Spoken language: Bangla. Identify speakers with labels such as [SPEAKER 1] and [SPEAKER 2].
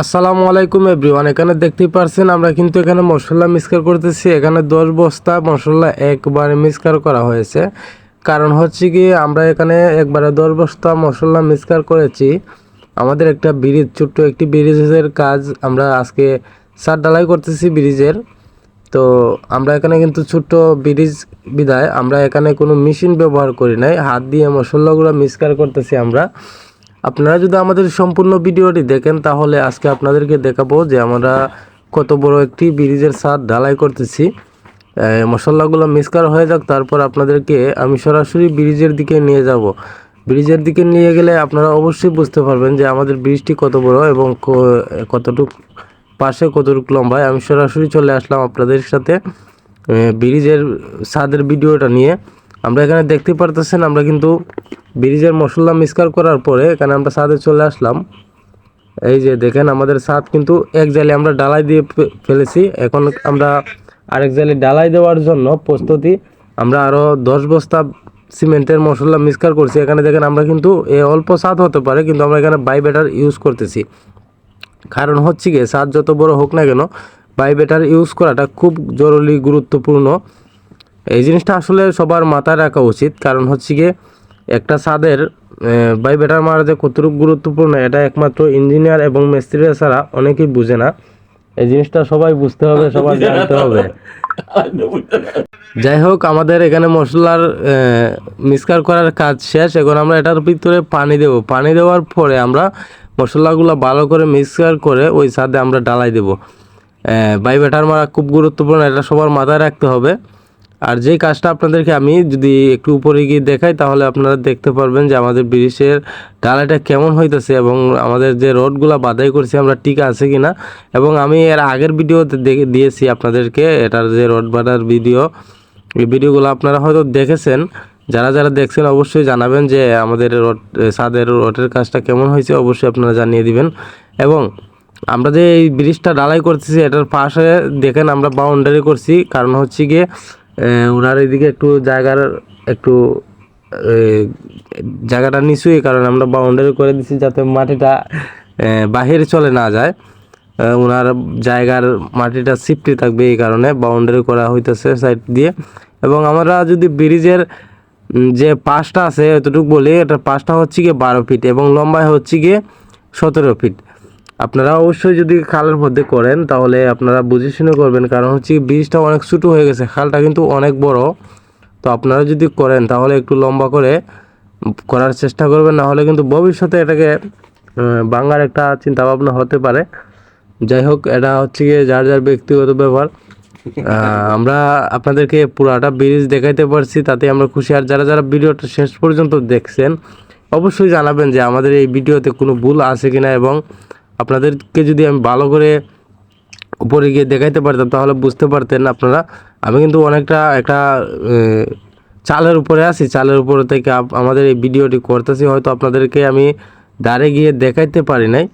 [SPEAKER 1] আসসালামু আলাইকুম এভরিওয়ান, এখানে দেখতেই পারছেন আমরা কিন্তু এখানে মশলা মিক্সকার করতেছি। এখানে দশ বস্তা মশলা একবারে মিক্সকার করা হয়েছে। কারণ হচ্ছে কি, আমরা এখানে একবারে দশ বস্তা মশলা মিক্সকার করেছি। আমাদের একটা ব্রিজ, ছোট্ট একটি ব্রিজের কাজ আমরা আজকে সার ডালাই করতেছি ব্রিজের। তো আমরা এখানে কিন্তু ছোট্ট ব্রিজ বিদায়, আমরা এখানে কোনো মেশিন ব্যবহার করি নাই। হাত দিয়ে মশলাগুলো মিক্সকার করতেছি আমরা। আপনারা যদি আমাদের সম্পূর্ণ ভিডিওটি দেখেন, তাহলে আজকে আপনাদেরকে দেখাবো যে আমরা কত বড় একটি ব্রিজের ছাদ ঢালাই করতেছি। মশলাগুলো মিক্সকার হয়ে যাক, তারপর আপনাদেরকে আমি সরাসরি ব্রিজের দিকে নিয়ে যাব। ব্রিজের দিকে নিয়ে গেলে আপনারা অবশ্যই বুঝতে পারবেন যে আমাদের ব্রিজটি কত বড় এবং কতটুক পাশে কতটুকু লম্বায়। আমি সরাসরি চলে আসলাম আপনাদের সাথে ব্রিজের ছাদের ভিডিওটা নিয়ে। আমরা এখানে দেখতে পারতেছেন, আমরা কিন্তু ব্রিজের মশলা মিক্সকার করার পরে এখানে আমরা ছাদে চলে আসলাম। এই যে দেখেন, আমাদের ছাদ কিন্তু এক জালে আমরা ডালাই দিয়ে ফেলেছি। এখন আমরা আরেক জালে ডালাই দেওয়ার জন্য প্রস্তুতি। আমরা আরও দশ বস্তা সিমেন্টের মশলা মিক্সকার করছি। এখানে দেখেন, আমরা কিন্তু এ অল্প ছাদ হতে পারে, কিন্তু আমরা এখানে বাই বেটার ইউজ করতেছি। কারণ হচ্ছে গিয়ে, ছাদ যত বড় হোক না কেন বাই বেটার ইউজ করাটা খুব জরুরি, গুরুত্বপূর্ণ। এই জিনিসটা আসলে সবার মাথায় রাখা উচিত। কারণ হচ্ছে গিয়ে একটা ছাদের বাই বেটার মারা যে কতটুকু গুরুত্বপূর্ণ, এটা একমাত্র ইঞ্জিনিয়ার এবং মিস্ত্রিরা ছাড়া অনেকেই বুঝে না। এই জিনিসটা সবাই বুঝতে হবে, সবাই জানতে হবে। যাই হোক, আমাদের এখানে মশলার মিক্সকার করার কাজ শেষ। এখন আমরা এটার ভিতরে পানি দেব। পানি দেওয়ার পরে আমরা মশলাগুলো ভালো করে মিক্সকার করে ওই ছাদে আমরা ডালাই দেব। বাই ব্যাটার মারা খুব গুরুত্বপূর্ণ, এটা সবার মাথায় রাখতে হবে। আর যেই কাজটা আপনাদেরকে আমি যদি একটু উপরে গিয়ে দেখাই, তাহলে আপনারা দেখতে পারবেন যে আমাদের ব্রিজের ডালাটা কেমন হইতেছে এবং আমাদের যে রডগুলো বাধাই করছি, আমরা ঠিক আছে কি না এবং আমি এর আগের ভিডিওতে দিয়েছি আপনাদেরকে, এটার যে রড বাঁধার ভিডিও এই ভিডিওগুলো আপনারা হয়তো দেখেছেন। যারা যারা দেখছেন, অবশ্যই জানাবেন যে আমাদের রড, ছাদের রডের কাজটা কেমন হয়েছে, অবশ্যই আপনারা জানিয়ে দিবেন। এবং আমরা যে এই ব্রিজটা ঢালাই করতেছি, এটার পাশে দেখেন আমরা বাউন্ডারি করছি। কারণ হচ্ছে গিয়ে ওনার এদিকে একটু জায়গার, একটু জায়গাটা নিচুই কারণে আমরা বাউন্ডারি করে দিচ্ছি যাতে মাটিটা বাহিরে চলে না যায়। ওনার জায়গার মাটিটা সিফটি থাকবে এই কারণে বাউন্ডারি করা হইতেছে সাইড দিয়ে। এবং আমরা যদি ব্রিজের যে পাশটা আছে, এতটুকু বলি এটা পাশটা হচ্ছে গিয়ে বারো ফিট এবং লম্বায় হচ্ছে গিয়ে সতেরো ফিট আপনারা অবশ্যই যদি খালের মধ্যে করেন, তাহলে আপনারা বুঝে শুনে করবেন। কারণ হচ্ছে কি ব্রিজটা অনেক ছোটো হয়ে গেছে, খালটা কিন্তু অনেক বড়। তো আপনারা যদি করেন, তাহলে একটু লম্বা করে করার চেষ্টা করবেন, না হলে কিন্তু ভবিষ্যতে এটাকে ভাঙার একটা চিন্তা ভাবনা হতে পারে। যাই হোক, এটা হচ্ছে গিয়ে যার যার ব্যক্তিগত ব্যাপার। আমরা আপনাদেরকে পুরাটা ব্রিজ দেখাইতে পারছি, তাতে আমরা খুশি। আর যারা যারা ভিডিওটা শেষ পর্যন্ত দেখছেন, অবশ্যই জানাবেন যে আমাদের এই ভিডিওতে কোনো ভুল আছে কিনা এবং আপনাদেরকে যদি আমি ভালো করে উপরে গিয়ে দেখাইতে পারতাম, তাহলে বুঝতে পারতেন আপনারা। আমি কিন্তু অনেকটা একটা চালের উপরে আছি। চালের উপরে থেকে আমাদের এই ভিডিওটি করতেছি। হয়তো আপনাদেরকে আমি দাঁড়ে গিয়ে দেখাইতে পারি নাই।